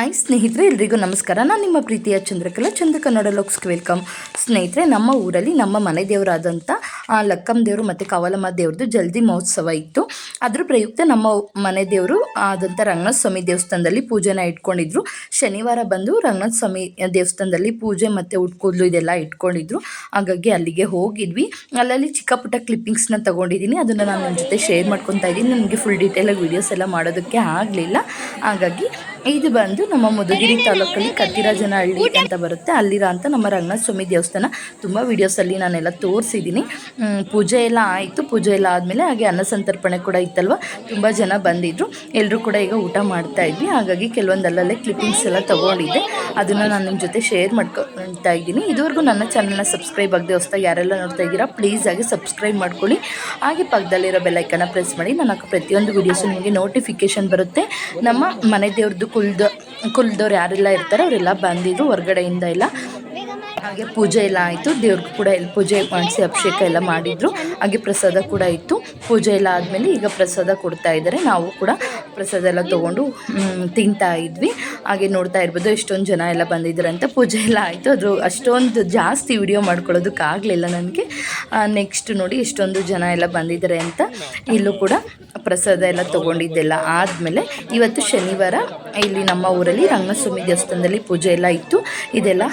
Hi ಸ್ನೇಹಿತರೆ, ಎಲ್ರಿಗೂ ನಮಸ್ಕಾರ. ನಾನು ನಿಮ್ಮ ಪ್ರೀತಿಯ ಚಂದ್ರಕಲಾ ಚಂದ್ರ ಕನ್ನಡ ಲೋಕ್ಸ್ಗೆ ವೆಲ್ಕಮ್. ಸ್ನೇಹಿತರೆ, ನಮ್ಮ ಊರಲ್ಲಿ ನಮ್ಮ ಮನೆ ದೇವರಾದಂಥ ಲಕ್ಕಮ್ಮ ದೇವರು ಮತ್ತು ಕವಲಮ್ಮ ದೇವ್ರದ್ದು ಜಲ್ದಿ ಮಹೋತ್ಸವ ಇತ್ತು. ಅದ್ರ ಪ್ರಯುಕ್ತ ನಮ್ಮ ಮನೆ ದೇವರು ಆದಂಥ ರಂಗನಾಥ ಸ್ವಾಮಿ ದೇವಸ್ಥಾನದಲ್ಲಿ ಪೂಜೆನ ಇಟ್ಕೊಂಡಿದ್ರು. ಶನಿವಾರ ಬಂದು ರಂಗನಾಥ ಸ್ವಾಮಿ ದೇವಸ್ಥಾನದಲ್ಲಿ ಪೂಜೆ ಮತ್ತು ಉಟ್ಕೂದಲು ಇದೆಲ್ಲ ಇಟ್ಕೊಂಡಿದ್ರು. ಹಾಗಾಗಿ ಅಲ್ಲಿಗೆ ಹೋಗಿದ್ವಿ. ಅಲ್ಲಲ್ಲಿ ಚಿಕ್ಕ ಪುಟ್ಟ ಕ್ಲಿಪ್ಪಿಂಗ್ಸ್ನ ತೊಗೊಂಡಿದ್ದೀನಿ. ಅದನ್ನು ನಾನು ನಿಮ್ಮ ಜೊತೆ ಶೇರ್ ಮಾಡ್ಕೊತಾ ಇದ್ದೀನಿ. ನನಗೆ ಫುಲ್ ಡೀಟೇಲಾಗಿ ವೀಡಿಯೋಸ್ ಎಲ್ಲ ಮಾಡೋದಕ್ಕೆ ಆಗಲಿಲ್ಲ. ಹಾಗಾಗಿ ಇದು ಬಂದು ನಮ್ಮ ಮಧುಗಿರಿ ತಾಲೂಕಲ್ಲಿ ಕತ್ತಿರಾಜನಹಳ್ಳಿ ಅಂತ ಬರುತ್ತೆ. ಅಲ್ಲಿರೋ ಅಂತ ನಮ್ಮ ರಂಗನಾಥ ಸ್ವಾಮಿ ದೇವಸ್ಥಾನ. ತುಂಬ ವೀಡಿಯೋಸಲ್ಲಿ ನಾನೆಲ್ಲ ತೋರಿಸಿದ್ದೀನಿ. ಪೂಜೆ ಎಲ್ಲ ಆಯಿತು. ಪೂಜೆ ಎಲ್ಲ ಆದಮೇಲೆ ಹಾಗೆ ಅನ್ನ ಸಂತರ್ಪಣೆ ಕೂಡ ಇತ್ತಲ್ವ? ತುಂಬ ಜನ ಬಂದಿದ್ದರು ಎಲ್ಲರೂ ಕೂಡ ಈಗ ಊಟ ಮಾಡ್ತಾ ಇದ್ವಿ. ಹಾಗಾಗಿ ಕೆಲವೊಂದು ಅಲ್ಲಲ್ಲೇ ಕ್ಲಿಪ್ಪಿಂಗ್ಸ್ ಎಲ್ಲ ತೊಗೊಂಡಿದ್ದೆ. ಅದನ್ನು ನಾನು ನಿಮ್ಮ ಜೊತೆ ಶೇರ್ ಮಾಡ್ಕೊಳ್ತಾ ಇದ್ದೀನಿ. ಇದುವರೆಗೂ ನನ್ನ ಚಾನಲ್ನ ಸಬ್ಸ್ಕ್ರೈಬ್ ಆಗದೆ ಹೊಸ್ದಾಗ ಯಾರೆಲ್ಲ ನೋಡ್ತಾ ಇದ್ದೀರಾ ಪ್ಲೀಸ್ ಆಗಿ ಸಬ್ಸ್ಕ್ರೈಬ್ ಮಾಡ್ಕೊಳ್ಳಿ. ಹಾಗೆ ಪಕ್ಕದಲ್ಲಿರೋ ಬೆಲ್ಲೈಕನ್ನ ಪ್ರೆಸ್ ಮಾಡಿ. ನನ್ನ ಪ್ರತಿಯೊಂದು ವೀಡಿಯೋಸು ನಿಮಗೆ ನೋಟಿಫಿಕೇಷನ್ ಬರುತ್ತೆ. ನಮ್ಮ ಮನೆ ದೇವ್ರದ್ದು ಕುಲ್ದ ಕುಲ್ದವ್ರು ಯಾರೆಲ್ಲ ಇರ್ತಾರೆ ಅವರೆಲ್ಲ ಬಂದಿದ್ರು, ಹೊರ್ಗಡೆಯಿಂದ ಎಲ್ಲ. ಹಾಗೆ ಪೂಜೆ ಎಲ್ಲ ಆಯಿತು. ದೇವ್ರಿಗೆ ಕೂಡ ಎಲ್ಲ ಪೂಜೆ ಮಾಡಿಸಿ ಅಭಿಷೇಕ ಎಲ್ಲ ಮಾಡಿದರು. ಹಾಗೆ ಪ್ರಸಾದ ಕೂಡ ಇತ್ತು. ಪೂಜೆ ಎಲ್ಲ ಆದಮೇಲೆ ಈಗ ಪ್ರಸಾದ ಕೊಡ್ತಾ ಇದ್ದಾರೆ. ನಾವು ಕೂಡ ಪ್ರಸಾದ ಎಲ್ಲ ತೊಗೊಂಡು ತಿಂತಾ ಇದ್ವಿ. ಹಾಗೆ ನೋಡ್ತಾ ಇರ್ಬೋದು, ಎಷ್ಟೊಂದು ಜನ ಎಲ್ಲ ಬಂದಿದ್ದಾರೆ ಅಂತ ಪೂಜೆ ಎಲ್ಲ ಆಯಿತು. ಅದು ಅಷ್ಟೊಂದು ಜಾಸ್ತಿ ವಿಡಿಯೋ ಮಾಡ್ಕೊಳ್ಳೋದಕ್ಕಾಗಲಿಲ್ಲ ನನಗೆ. ನೆಕ್ಸ್ಟ್ ನೋಡಿ ಎಷ್ಟೊಂದು ಜನ ಎಲ್ಲ ಬಂದಿದ್ದಾರೆ ಅಂತ ಇಲ್ಲೂ ಕೂಡ ಪ್ರಸಾದ ಎಲ್ಲ ತೊಗೊಂಡಿದ್ದೆಲ್ಲ ಆದಮೇಲೆ ಇವತ್ತು ಶನಿವಾರ ಇಲ್ಲಿ ನಮ್ಮ ಊರಲ್ಲಿ ರಂಗಸ್ವಾಮಿ ದೇವಸ್ಥಾನದಲ್ಲಿ ಪೂಜೆ ಎಲ್ಲ ಇತ್ತು. ಇದೆಲ್ಲ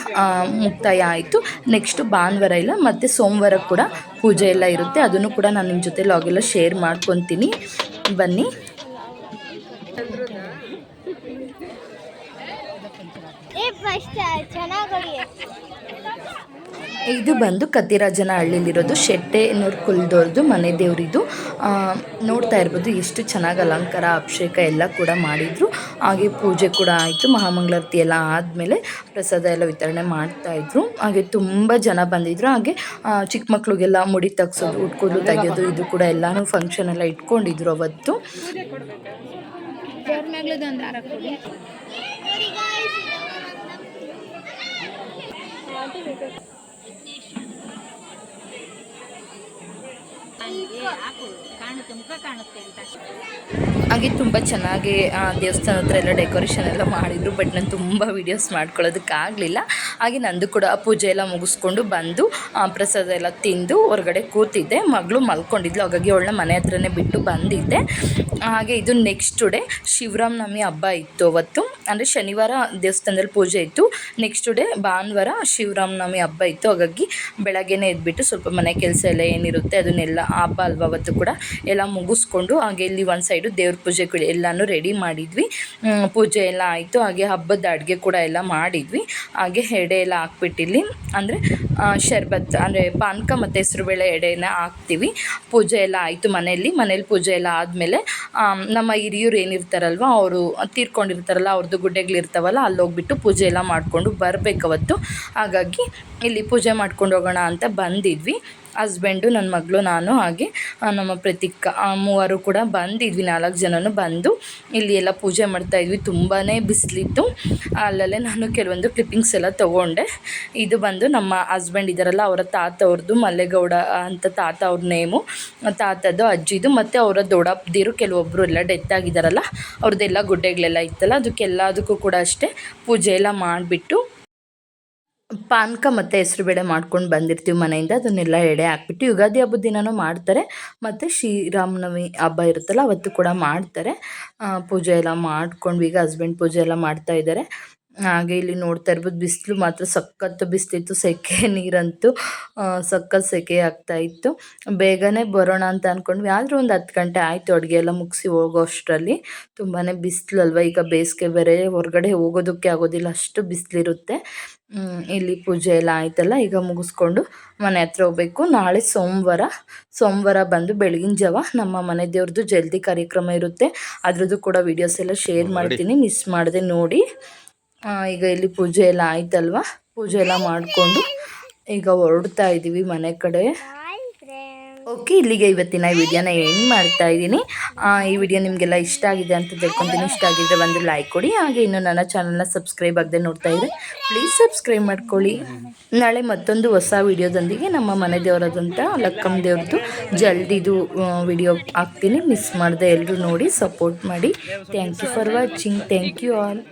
ಮುಕ್ತಾಯ ಆಯಿತು. ನೆಕ್ಸ್ಟು ಭಾನುವಾರ ಇಲ್ಲ, ಮತ್ತು ಸೋಮವಾರ ಕೂಡ ಪೂಜೆ ಎಲ್ಲ ಇರುತ್ತೆ. ಅದನ್ನು ಕೂಡ ನಾನು ನಿಮ್ಮ ಜೊತೆ ಲಾಗೆಲ್ಲ ಶೇರ್ ಮಾಡ್ಕೊತೀನಿ. ಬನ್ನಿ. ಏ ಫಸ್ಟ್ ಚೆನ್ನಾಗಿ ಹೊಡಿ ಇದು ಬಂದು ಕತ್ತಿರಾಜನ ಹಳ್ಳಿಲಿರೋದು ಶೆಟ್ಟೆನೂರು ಕುಲ್ದೋರ್ದು ಮನೆ ದೇವರಿದು. ನೋಡ್ತಾ ಇರ್ಬೋದು ಎಷ್ಟು ಚೆನ್ನಾಗಿ ಅಲಂಕಾರ, ಅಭಿಷೇಕ ಎಲ್ಲ ಕೂಡ ಮಾಡಿದ್ರು. ಹಾಗೆ ಪೂಜೆ ಕೂಡ ಆಯಿತು. ಮಹಾಮಂಗಳಾರತಿ ಎಲ್ಲ ಆದಮೇಲೆ ಪ್ರಸಾದ ಎಲ್ಲ ವಿತರಣೆ ಮಾಡ್ತಾಯಿದ್ರು ಹಾಗೆ ತುಂಬ ಜನ ಬಂದಿದ್ರು. ಹಾಗೆ ಚಿಕ್ಕ ಮಕ್ಳಿಗೆಲ್ಲ ಮುಡಿ ತಗ್ಸೋದು, ಉಟ್ಕೋದು ತೆಗೆಯೋದು ಇದು ಕೂಡ ಎಲ್ಲನೂ ಫಂಕ್ಷನ್ ಎಲ್ಲ ಇಟ್ಕೊಂಡಿದ್ರು ಅವತ್ತು. ಹಾಗೆ ತುಂಬ ಚೆನ್ನಾಗಿ ದೇವಸ್ಥಾನ ಹತ್ರ ಎಲ್ಲ ಡೆಕೋರೇಷನ್ ಎಲ್ಲ ಮಾಡಿದರು ಬಟ್ ನಾನು ತುಂಬ ವೀಡಿಯೋಸ್ ಮಾಡ್ಕೊಳ್ಳೋದಕ್ಕಾಗಲಿಲ್ಲ. ಹಾಗೆ ನಂದು ಕೂಡ ಪೂಜೆ ಎಲ್ಲ ಮುಗಿಸ್ಕೊಂಡು ಬಂದು ಪ್ರಸಾದ ಎಲ್ಲ ತಿಂದು ಹೊರಗಡೆ ಕೂತಿದ್ದೆ. ಮಗಳು ಮಲ್ಕೊಂಡಿದ್ಲು, ಹಾಗಾಗಿ ಅವಳನ್ನ ಮನೆ ಹತ್ರನೇ ಬಿಟ್ಟು ಬಂದಿದ್ದೆ. ಹಾಗೆ ಇದು ನೆಕ್ಸ್ಟ್ ಡೇ ಶಿವರಾಮ್ ನವಮಿ ಹಬ್ಬ ಇತ್ತು ಅವತ್ತು. ಅಂದರೆ ಶನಿವಾರ ದೇವಸ್ಥಾನದಲ್ಲಿ ಪೂಜೆ ಇತ್ತು. ನೆಕ್ಸ್ಟ್ ಡೇ ಭಾನುವಾರ ಶಿವರಾಮ್ ನವಮಿ ಹಬ್ಬ ಇತ್ತು. ಹಾಗಾಗಿ ಬೆಳಗ್ಗೆನೇ ಎದ್ಬಿಟ್ಟು ಸ್ವಲ್ಪ ಮನೆ ಕೆಲಸ ಎಲ್ಲ ಏನಿರುತ್ತೆ, ಅದನ್ನೆಲ್ಲ ಹಬ್ಬ ಅಲ್ವಾ ಅವತ್ತು ಕೂಡ ಎಲ್ಲ ಮುಗಿಸ್ಕೊಂಡು ಹಾಗೆ ಇಲ್ಲಿ ಒಂದು ಸೈಡು ದೇವ್ರ ಪೂಜೆ ಕೂಡ ಎಲ್ಲನೂ ರೆಡಿ ಮಾಡಿದ್ವಿ. ಪೂಜೆ ಎಲ್ಲ ಆಯಿತು. ಹಾಗೆ ಹಬ್ಬದ ಅಡುಗೆ ಕೂಡ ಎಲ್ಲ ಮಾಡಿದ್ವಿ. ಹಾಗೆ ಎಡೆ ಎಲ್ಲ ಹಾಕ್ಬಿಟ್ಟಿಲ್ಲಿ. ಅಂದರೆ ಶರ್ಬತ್, ಅಂದರೆ ಪಾನಕ ಮತ್ತು ಹೆಸರುಬೇಳೆ ಎಡೆನ ಹಾಕ್ತೀವಿ. ಪೂಜೆ ಎಲ್ಲ ಆಯಿತು ಮನೆಯಲ್ಲಿ. ಮನೇಲಿ ಪೂಜೆ ಎಲ್ಲ ಆದಮೇಲೆ ನಮ್ಮ ಹಿರಿಯರು ಏನಿರ್ತಾರಲ್ವ, ಅವರು ತೀರ್ಕೊಂಡಿರ್ತಾರಲ್ಲ ಅವ್ರದ್ದು ಗುಡ್ಡೆಗಳಿರ್ತಾವಲ್ಲ, ಅಲ್ಲಿ ಹೋಗ್ಬಿಟ್ಟು ಪೂಜೆ ಎಲ್ಲ ಮಾಡಿಕೊಂಡು ಬರಬೇಕು ಅವತ್ತು ಹಾಗಾಗಿ ಇಲ್ಲಿ ಪೂಜೆ ಮಾಡ್ಕೊಂಡು ಹೋಗೋಣ ಅಂತ ಬಂದಿದ್ವಿ. ಹಸ್ಬೆಂಡು ನನ್ನ ಮಗಳು, ನಾನು, ಹಾಗೆ ನಮ್ಮ ಪ್ರತೀಕ್ ಮೂವರು ಕೂಡ ಬಂದಿದ್ವಿ, ನಾಲ್ಕು ಜನನು ಬಂದು. ಇಲ್ಲಿ ಎಲ್ಲ ಪೂಜೆ ಮಾಡ್ತಾ ಇದ್ವಿ ತುಂಬಾ ಬಿಸಿಲಿತ್ತು. ಅಲ್ಲಲ್ಲೇ ನಾನು ಕೆಲವೊಂದು ಕ್ಲಿಪ್ಪಿಂಗ್ಸ್ ಎಲ್ಲ ತೊಗೊಂಡೆ. ಇದು ಬಂದು ನಮ್ಮ ಹಸ್ಬೆಂಡ್ ಇದ್ದಾರಲ್ಲ, ಅವರ ತಾತ ಅವ್ರದ್ದು ಮಲ್ಲೇಗೌಡ ಅಂತ ತಾತ ಅವ್ರ ನೇಮು, ತಾತದ್ದು ಅಜ್ಜಿದು, ಮತ್ತು ಅವರ ದೊಡ್ಡಪ್ಪದಿರು ಕೆಲವೊಬ್ಬರು ಎಲ್ಲ ಡೆತ್ ಆಗಿದ್ದಾರಲ್ಲ ಅವ್ರದ್ದೆಲ್ಲ ಗುಡ್ಡೆಗಳೆಲ್ಲ ಇತ್ತಲ್ಲ ಅದಕ್ಕೆಲ್ಲದಕ್ಕೂ ಕೂಡ ಅಷ್ಟೇ ಪೂಜೆ ಎಲ್ಲ ಮಾಡಿಬಿಟ್ಟು ಪಾನಕ ಮತ್ತು ಹೆಸರುಬೇಳೆ ಮಾಡ್ಕೊಂಡು ಬಂದಿರ್ತೀವಿ ಮನೆಯಿಂದ, ಅದನ್ನೆಲ್ಲ ಎಡೆ ಹಾಕ್ಬಿಟ್ಟು ಯುಗಾದಿ ಹಬ್ಬದ ದಿನವೂ ಮಾಡ್ತಾರೆ. ಮತ್ತು ಶ್ರೀರಾಮನವಮಿ ಹಬ್ಬ ಇರುತ್ತಲ್ಲ, ಅವತ್ತು ಕೂಡ ಮಾಡ್ತಾರೆ. ಪೂಜೆ ಎಲ್ಲ ಮಾಡ್ಕೊಂಡ್ವಿ ಈಗ ಹಸ್ಬೆಂಡ್ ಪೂಜೆ ಎಲ್ಲ ಮಾಡ್ತಾ ಇದ್ದಾರೆ. ಹಾಗೆ ಇಲ್ಲಿ ನೋಡ್ತಾ ಇರ್ಬೋದು ಬಿಸಿಲು ಮಾತ್ರ ಸಖತ್ತು ಬಿಸ್ತಿತ್ತು ಸೆಕೆ ನೀರಂತೂ ಸಖತ್ ಸೆಕೆ ಆಗ್ತಾ ಇತ್ತು. ಬೇಗನೆ ಬರೋಣ ಅಂತ ಅಂದ್ಕೊಂಡ್ವಿ ಆದರೂ ಒಂದು ಹತ್ತು ಗಂಟೆ ಆಯಿತು ಅಡುಗೆ ಎಲ್ಲ ಮುಗಿಸಿ ಹೋಗೋ ಅಷ್ಟರಲ್ಲಿ ತುಂಬಾ ಬಿಸಿಲು ಅಲ್ವಾ ಈಗ ಬೇಸಿಗೆ ಬೇರೆ ಹೊರಗಡೆ ಹೋಗೋದಕ್ಕೆ ಆಗೋದಿಲ್ಲ ಅಷ್ಟು ಬಿಸಿಲಿರುತ್ತೆ. ಇಲ್ಲಿ ಪೂಜೆ ಎಲ್ಲ ಆಯ್ತಲ್ಲ ಈಗ ಮುಗಿಸ್ಕೊಂಡು ಮನೆ ಹತ್ರ ಹೋಗ್ಬೇಕು. ನಾಳೆ ಸೋಮವಾರ ಸೋಮವಾರ ಬಂದು ಬೆಳಗಿನ ಜಾವ ನಮ್ಮ ಮನೆ ದೇವ್ರದ್ದು ಜಲ್ದಿ ಕಾರ್ಯಕ್ರಮ ಇರುತ್ತೆ. ಅದರದ್ದು ಕೂಡ ವೀಡಿಯೋಸ್ ಎಲ್ಲ ಶೇರ್ ಮಾಡ್ತೀನಿ ಮಿಸ್ ಮಾಡದೆ ನೋಡಿ. ಈಗ ಇಲ್ಲಿ ಪೂಜೆ ಎಲ್ಲ ಆಯ್ತಲ್ವಾ? ಪೂಜೆ ಎಲ್ಲ ಮಾಡಿಕೊಂಡು ಈಗ ಹೊರಡ್ತಾ ಇದ್ದೀವಿ ಮನೆ ಕಡೆ. ಓಕೆ ಇಲ್ಲಿಗೆ ಇವತ್ತಿನ ಈ ವಿಡಿಯೋನ ಎಂಡ್ ಮಾಡ್ತಾ ಇದ್ದೀನಿ. ಈ ವಿಡಿಯೋ ನಿಮಗೆಲ್ಲ ಇಷ್ಟ ಆಗಿದೆ ಅಂತ ತಿಳ್ಕೊತೀನಿ. ಇಷ್ಟ ಆಗಿದ್ರೆ ಒಂದು ಲೈಕ್ ಕೊಡಿ. ಹಾಗೆ ಇನ್ನು ನನ್ನ ಚಾನಲ್ನ ಸಬ್ಸ್ಕ್ರೈಬ್ ಆಗದೆ ನೋಡ್ತಾ ಇದ್ದರೆ ಪ್ಲೀಸ್ ಸಬ್ಸ್ಕ್ರೈಬ್ ಮಾಡ್ಕೊಳ್ಳಿ. ನಾಳೆ ಮತ್ತೊಂದು ಹೊಸ ವಿಡಿಯೋದೊಂದಿಗೆ ನಮ್ಮ ಮನೆ ದೇವರದಂಥ ಲಕ್ಕಮ್ಮ ದೇವ್ರದ್ದು ಜಲ್ದಿದು ವಿಡಿಯೋ ಹಾಕ್ತೀನಿ. ಮಿಸ್ ಮಾಡಿದೆ ಎಲ್ಲರೂ ನೋಡಿ ಸಪೋರ್ಟ್ ಮಾಡಿ. Thank you for watching thank you all